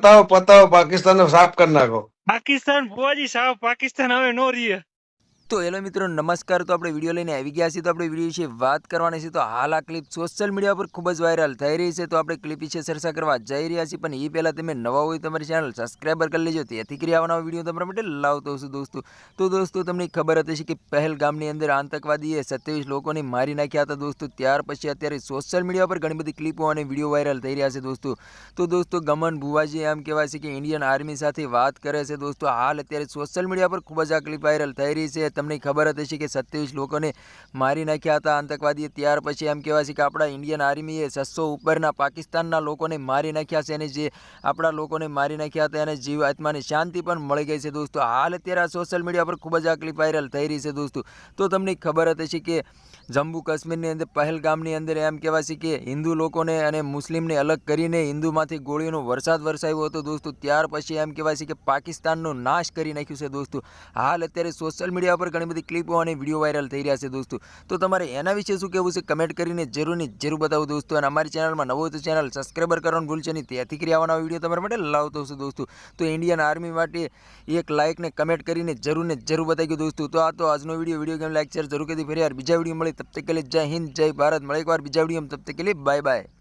પતાવો પતાવો પાકિસ્તાન સાફ કરી નાખો. પાકિસ્તાન ભુવાજી સાવ પાકિસ્તાન હવે નો રહીએ તો હેલો મિત્રો, નમસ્કાર. તો આપણે વીડિયો લઈને આવી ગયા છીએ. તો આપણે વીડિયો વિશે વાત કરવાની છે. તો હાલ આ ક્લિપ સોશિયલ મીડિયા પર ખૂબ જ વાયરલ થઈ રહી છે. તો આપણે ક્લિપ વિશે ચર્ચા કરવા જઈ રહ્યા છીએ. પણ એ પહેલાં તમે નવા હોય તમારી ચેનલ સબસ્ક્રાઈબર કરી લેજો. તેથી કરી આવવાનો વીડિયો તમારા માટે લાવતો છું, દોસ્તો. તો દોસ્તો, તમને ખબર હતી કે પહેલગામની અંદર આતંકવાદીએ સત્યાવીસ લોકોને મારી નાખ્યા હતા, દોસ્તો. ત્યાર પછી અત્યારે સોશિયલ મીડિયા પર ઘણી બધી ક્લિપો અને વીડિયો વાયરલ થઈ રહ્યા છે, દોસ્તો. તો દોસ્તો, ગમન ભુવાજી એમ કહેવાય છે કે ઇન્ડિયન આર્મી સાથે વાત કરે છે, દોસ્તો. હાલ અત્યારે સોશિયલ મીડિયા પર ખૂબ જ આ ક્લિપ વાયરલ થઈ રહી છે. તમને ખબર હશે કે સત્યાવીસ લોકોને મારી નાખ્યા હતા આતંકવાદીએ. ત્યાર પછી એમ કહેવાય છે કે આપણા ઇન્ડિયન આર્મીએ છસો ઉપરના પાકિસ્તાનના લોકોને મારી નાખ્યા છે અને જે આપણા લોકોને મારી નાખ્યા હતા એને જીવ આત્માની શાંતિ પણ મળી ગઈ છે દોસ્તો. હાલ અત્યારે આ સોશિયલ મીડિયા પર ખૂબ જ આ ક્લિપ વાયરલ થઈ રહી છે દોસ્તો. તો તમને ખબર હશે કે જમ્મુ કાશ્મીરની અંદર પહેલગામની અંદર એમ કહેવાય છે કે હિન્દુ લોકોને અને મુસ્લિમને અલગ કરીને હિન્દુમાંથી ગોળીનો વરસાદ વરસાવ્યો હતો દોસ્તો. ત્યાર પછી એમ કહેવાય છે કે પાકિસ્તાનનો નાશ કરી નાખ્યું છે દોસ્તો. હાલ અત્યારે સોશિયલ મીડિયા પર ઘણી બધી ક્લિપો અને વીડિયો વાયરલ થઈ રહ્યા છે દોસ્તો. તો તમારે એના વિશે શું કહેવું છે કમેન્ટ કરીને જરૂર જરૂર બતાવો દોસ્તો. અને અમારી ચેનલમાં નવો તો ચેનલ સબસ્ક્રાઈબર કરવાનું ભૂલશે નહીં. ત્યાંથી કરી આવવાના વીડિયો તમારા માટે લાવતો છું દોસ્તો. તો ઇન્ડિયન આર્મી માટે એક લાઇકને કમેન્ટ કરીને જરૂર ને જરૂર બતાવી દોસ્તો. તો આ તો આજનો video video game like share જરૂર કરી ફરી યાર બીજા વીડિયો મળે. તબ તક જય હિન્દ, જય ભારત. મળે એકવાર બીજા વીડિયો તબ તક બાય બાય